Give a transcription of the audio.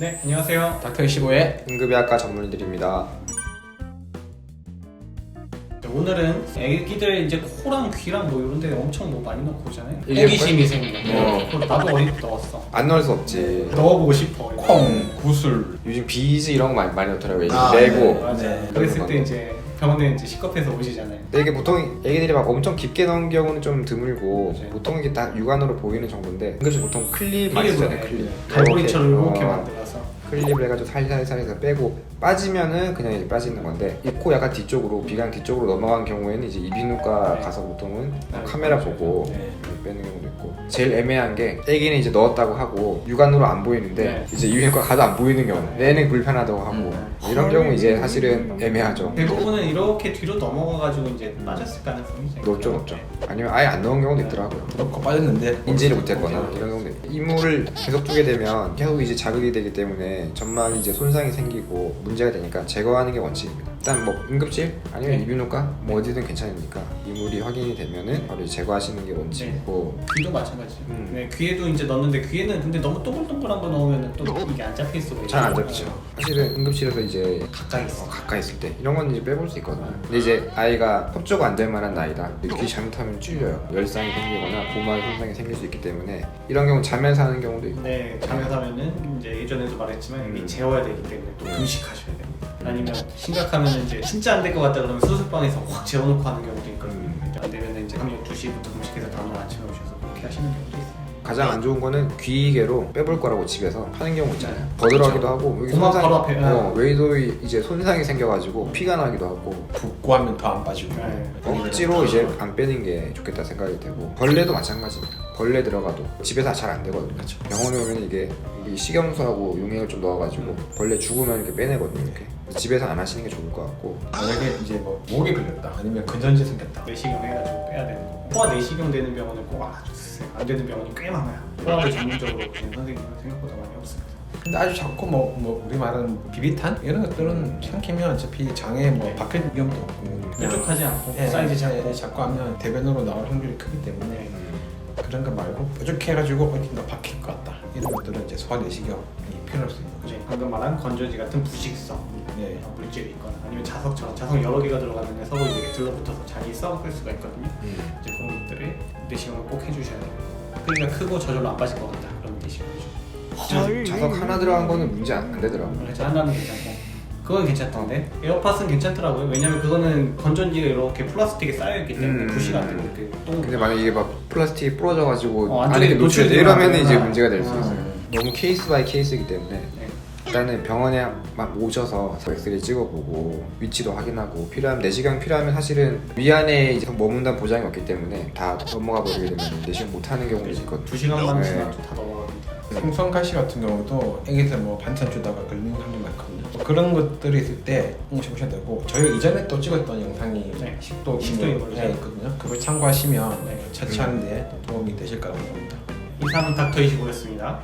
네, 안녕하세요. 닥터 25의 응급의학과 전문의들입니다. 네, 오늘은 애기들 이제 코랑 귀랑 뭐 이런 데 엄청 뭐 많이 넣고 오잖아요. 이게 호기심이 생기는 어. 거. 나도 때 넣었어. 안 넣을 수 없지. 넣어보고 싶어. 콩, 구슬 요즘 비즈 이런 거 많이, 많이 넣더라고요. 아, 레고. 맞아. 네. 그랬을 때 이제 병원에 이제 식겁해서 오시잖아요. 근데 이게 보통 애기들이 막 엄청 깊게 넣은 경우는 좀 드물고 맞아요. 보통 이게 다 육안으로 보이는 정도인데 응급실 보통 클립 많이 쓰잖아요. 해. 클립. 갈고리처럼 이렇게, 이렇게 어, 만들어서. 클립을 해가지고 살살살 해서 빼고 빠지면은 그냥 이제 빠지는 건데 이코 약간 뒤쪽으로 비강 뒤쪽으로 넘어간 경우에는 이제 이비인후과 네. 가서 보통은 네. 카메라 보고 네. 빼는 경우도 있고 제일 애매한 게 애기는 이제 넣었다고 하고 육안으로 안 보이는데 네. 이제 이비인후과 가도 안 보이는 경우 네. 내는 불편하다고 하고 음. 이런 경우 이제 사실은 애매하죠. 대부분은 이렇게 뒤로 넘어가가지고 이제 빠졌을 가능성이 있어요. 높죠 높죠. 아니면 아예 안 넣은 경우도 있더라고요. 넣고 빠졌는데 인지를 못했거나 이런 경우도 있고. 이물을 계속 두게 되면 계속 이제 자극이 되기 때문에 점막이 이제 손상이 생기고 문제가 되니까 제거하는 게 원칙입니다. 일단 뭐 응급실 아니면 네. 이비인후과 뭐 어디든 괜찮으니까 이물이 확인이 되면은 바로 제거하시는 게 원칙이고. 귀도 마찬가지. 음. 네, 귀에도 이제 넣는데 귀에는 근데 너무 동글동글한 거 넣으면 또 이게 안 잡힐 수가 있어요. 잘 안 잡히죠. 사실은 응급실에서 이제 가까이 있어. 어, 가까이 있을 때 이런 건 이제 빼볼 수 있거든요 근데 이제 아이가 협조가 안 될 만한 나이다 귀 잘못하면 찔려요 열상이 생기거나 고막 손상이 생길 수 있기 때문에 이런 경우 자면서 하는 경우도 있고 네, 잠에서 하면은 이제 예전에도 말했지만 음. 이게 재워야 되기 때문에 또 음. 금식하셔야 됩니다. 아니면 심각하면 이제 진짜 안 될 것 같다 그러면 수술방에서 확 재워놓고 하는 경우도 있거든요. 음. 안 되면 이제 밤 12시부터 금식해서 다음날 아침에 오셔서 그렇게 하시는 경우도 있어요. 가장 안 좋은 거는 귀개로 빼볼 거라고 집에서 하는 경우 있잖아요. 버들하기도 하고 여기 고막 바로 앞에, 어, 외도에 이제 손상이 생겨가지고 피가 나기도 하고. 붓고 하면 더 안 빠지고. 네. 억지로 이제 안 빼는 게 좋겠다 생각이 되고. 벌레도 마찬가지입니다. 벌레 들어가도 집에서 잘 안 되거든요. 그렇죠. 병원에 오면 이게 식염수하고 용액을 좀 넣어가지고 벌레 죽으면 이렇게 빼내거든요. 이렇게. 집에서 안 하시는 게 좋을 것 같고. 만약에 이제 뭐 목이 걸렸다 아니면 근전지 생겼다. 내시경 해가지고 빼야 되는 거. 코와 내시경 되는 병원은 꼭 알아주세요. 안 되는 병원이 꽤 많아요. 코아를 전문적으로 보는 선생님은 생각보다 많이 없습니다. 근데 아주 자꾸 뭐, 뭐 우리 말하는 비비탄 이런 것들은 삼키면 어차피 장에 뭐 네. 박힐 위험도 없고 뾰족하지 않고 예, 사이즈 예, 작고 예, 자꾸 하면 대변으로 나올 확률이 크기 때문에 네. 그런 거 말고 뾰족해가지고 어딘가 박힐 것 같다 이런 것들은 이제 소화 내시경이 필요할 수 있는 거죠 방금 말한 건조지 같은 부식성 네. 어, 물질이 있거나 아니면 자석처럼 자석 여러 개가 들어가는데 서로 이렇게 들러붙어서 장이 썩을 수가 있거든요. 이제 그런 것들을 내시경을 꼭 해주셔야 돼요. 그러니까 크고 저절로 안 빠질 것 같다. 그럼 내시경이죠. 자석 하나 들어간 거는 문제 안, 안 되더라고요. 그래서 하나는 괜찮고 그건 괜찮던데 에어팟은 괜찮더라고요. 왜냐면 그거는 건전지가 이렇게 플라스틱에 쌓여 있기 때문에 음. 부식 안 되고 이렇게 똥 근데 만약 이게 막 플라스틱이 부러져가지고 어, 안에 노출돼 이러면 안 이제. 문제가 될수 아. 있어요. 너무 케이스 바이 케이스이기 때문에 네. 일단은 병원에 막 오셔서 엑스레이 찍어보고 위치도 확인하고 필요하면 내시경 필요하면 사실은 위안에 이제 머문다는 보장이 없기 때문에 다 넘어가 버리게 되면 내시경 못하는 경우도 있거든요. 두 시간만 네. 지나도 다 넘어갑니다. 풍선 가시 같은 경우도 애기들 뭐 반찬 주다가 걸리는 사람들 많거든요. 뭐 그런 것들이 있을 때 한번 보셔야 되고 저희가 이전에 또 찍었던 영상이 네. 식도 식도 이물이죠. 네, 있거든요. 그걸 참고하시면 네. 처치하는 데 도움이 되실 거라고 봅니다. 이상은 닥터 25였습니다.